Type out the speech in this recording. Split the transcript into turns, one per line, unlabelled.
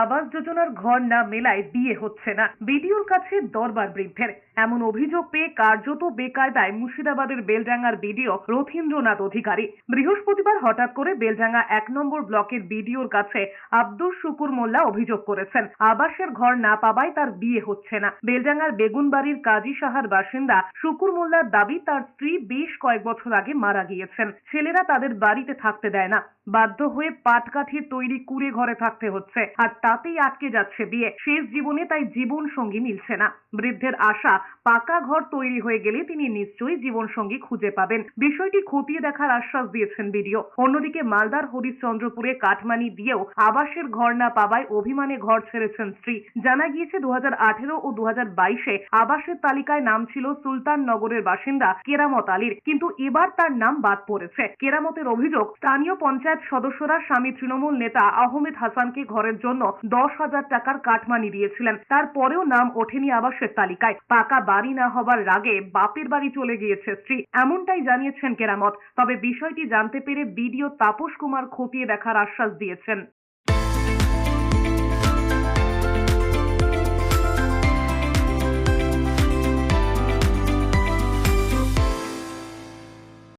আবাস যোজনার ঘর না মেলায় বিয়ে হচ্ছে না। বিডিওর কাছে দরবার বৃদ্ধের। এমন অভিযোগ পেয়ে কার্যত বেকায়দায় মুর্শিদাবাদের বেলডাঙ্গার বিডিও রথীন্দ্রনাথ অধিকারী। বৃহস্পতিবার হঠাৎ করে বেলডাঙ্গা এক নম্বর ব্লকের বিডিওর কাছে আব্দুল শুকুর মোল্লা অভিযোগ করেছেন, আবাসের ঘর না পাওয়ায় তার বিয়ে হচ্ছে না। বেলডাঙ্গার বেগুনবাড়ির কাজী সাহার বাসিন্দা শুকুর মোল্লার দাবি, তার স্ত্রী বেশ কয়েক বছর আগে মারা গিয়েছেন। ছেলেরা তাদের বাড়িতে থাকতে দেয় না। বাধ্য হয়ে পাটকাঠির তৈরি কুড়ে ঘরে থাকতে হচ্ছে। আর তাতেই আটকে যাচ্ছে বিয়ে। শেষ জীবনে তাই জীবন সঙ্গী মিলছে না। বৃদ্ধের আশা, পাকা ঘর তৈরি হয়ে গেলে তিনি নিশ্চয়ই জীবন সঙ্গী খুঁজে পাবেন। বিষয়টি খতিয়ে দেখার আশ্বাস দিয়েছেন বিডিও। অন্যদিকে মালদার হরিশ্চন্দ্রপুরে কাঠমানি দিয়েও আবাসের ঘর না পাওয়ায় অভিমানে ঘর ছেড়েছেন স্ত্রী। জানা গিয়েছে দু হাজার আঠেরো ও দু বাইশে আবাসের তালিকায় নাম ছিল সুলতান নগরের বাসিন্দা কেরামত আলীর। কিন্তু এবার তার নাম বাদ পড়েছে। কেরামতের অভিযোগ, স্থানীয় পঞ্চায়েত সদস্যরা স্বামী তৃণমূল নেতা আহমেদ হাসানকে ঘরের জন্য দশ হাজার টাকার কাঠমানি দিয়েছিলেন। তারপরেও নাম ওঠেনি আবাসের তালিকায়। পাকা বাড়ি না হবার রাগে বাপের বাড়ি চলে গিয়েছে স্ত্রী। এমনটাই জানিয়েছেন কেরামত। তবে বিষয়টি জানতে পেরে বিডিও তাপস কুমার খতিয়ে দেখার আশ্বাস দিয়েছেন।